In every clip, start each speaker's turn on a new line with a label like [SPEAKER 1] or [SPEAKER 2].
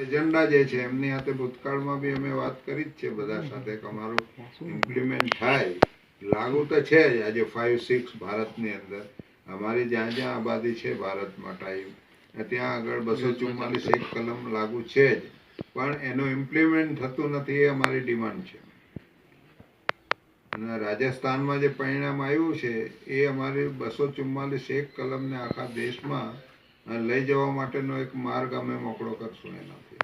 [SPEAKER 1] ભૂતકાળના જે છે, એમની સાથે ભૂતકાળમાં બી અમે વાત કરી જ છે બધા સાથે કે અમારું ઇમ્પ્લિમેન્ટ થાય. લાગુ તો છે જ આજે ફાઇવ સિક્સ ભારતની અંદર. અમારી જ્યાં જ્યાં આબાદી છે ભારતમાં ટાઈમ ત્યાં આગળ બસો ચુમ્માલીસ એક કલમ લાગુ છે જ. પણ એનું ઇમ્પ્લિમેન્ટ થતું નથી એ અમારી ડિમાન્ડ છે. અને રાજસ્થાનમાં જે પરિણામ આવ્યું છે, એ અમારી બસો ચુમ્માલીસ એક કલમને આખા દેશમાં લઈ જવા માટેનો એક માર્ગ અમે મોકળો કરશું એનાથી.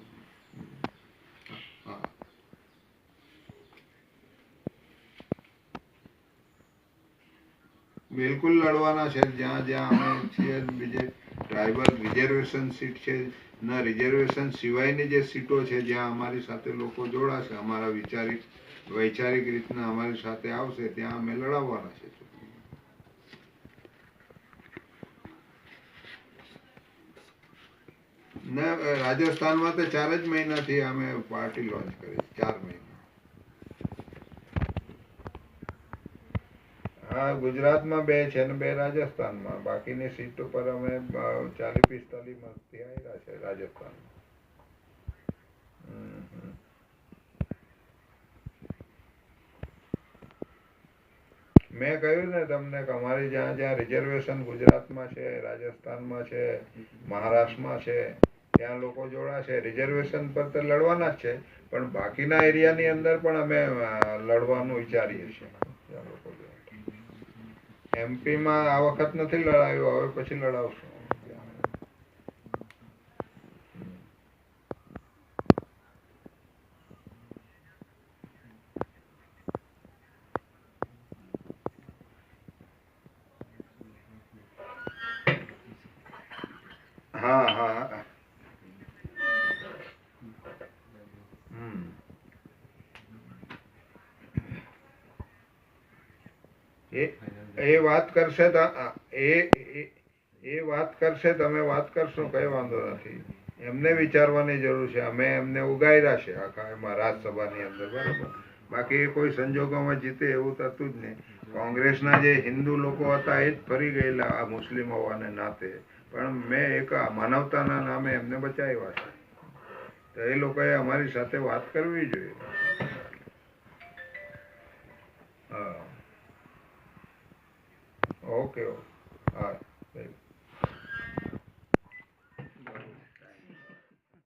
[SPEAKER 1] બિલકુલ લડવાના છે, જ્યાં જ્યાં અમે છીએ, બીજે ટ્રાઇબલ રિઝર્વેશન સીટ છે, ના રિઝર્વેશન સિવાયની જે સીટો છે, જ્યાં અમારી સાથે લોકો જોડાશે, અમારા વિચારિક વૈચારિક રીતના અમારી સાથે આવશે, ત્યાં અમે લડાવવાના છે. ના રાજસ્થાનમાં તો ચાર જ મહિનાથી અમે પાર્ટી લોન્ચ કરી. ચાર મહિના. હા, ગુજરાતમાં બે છે ને બે રાજસ્થાનમાં. બાકીની સીટો પર અમે ચાલીસ પિસ્તાલીસ મતથી આવ્યા છે રાજસ્થાનમાં. મેં કહ્યું ને તમને કે અમારી જ્યાં જ્યાં રિઝર્વેશન ગુજરાતમાં છે, રાજસ્થાનમાં છે, મહારાષ્ટ્રમાં છે ત્યાં લોકો જોડાશે. રિઝર્વેશન પર તો લડવાના છે, પણ બાકીના એરિયાની અંદર પણ અમે લડવાનું વિચારીએ છીએ. એમપીમાં આ વખત નથી લડાયું, હવે પછી લડાવશું. હા હા. એ વાત કરશે એ વાત કરશે, તમે વાત કરશો, કઈ વાંધો નથી. એમને વિચારવાની જરૂર છે. અમે એમને ઉગાડ્યા છે. આખા એમાં રાજ્યસભાની અંદર, બરાબર? બાકી કોઈ સંજોગોમાં જીતે એવું થતું જ નહીં. કોંગ્રેસના જે હિન્દુ લોકો હતા, એ જ ફરી ગયેલા આ મુસ્લિમ હોવાને નાતે. પણ મેં એક માનવતાના નામે એમને બચાવ્યા છે. તો એ લોકોએ અમારી સાથે વાત કરવી જોઈએ. to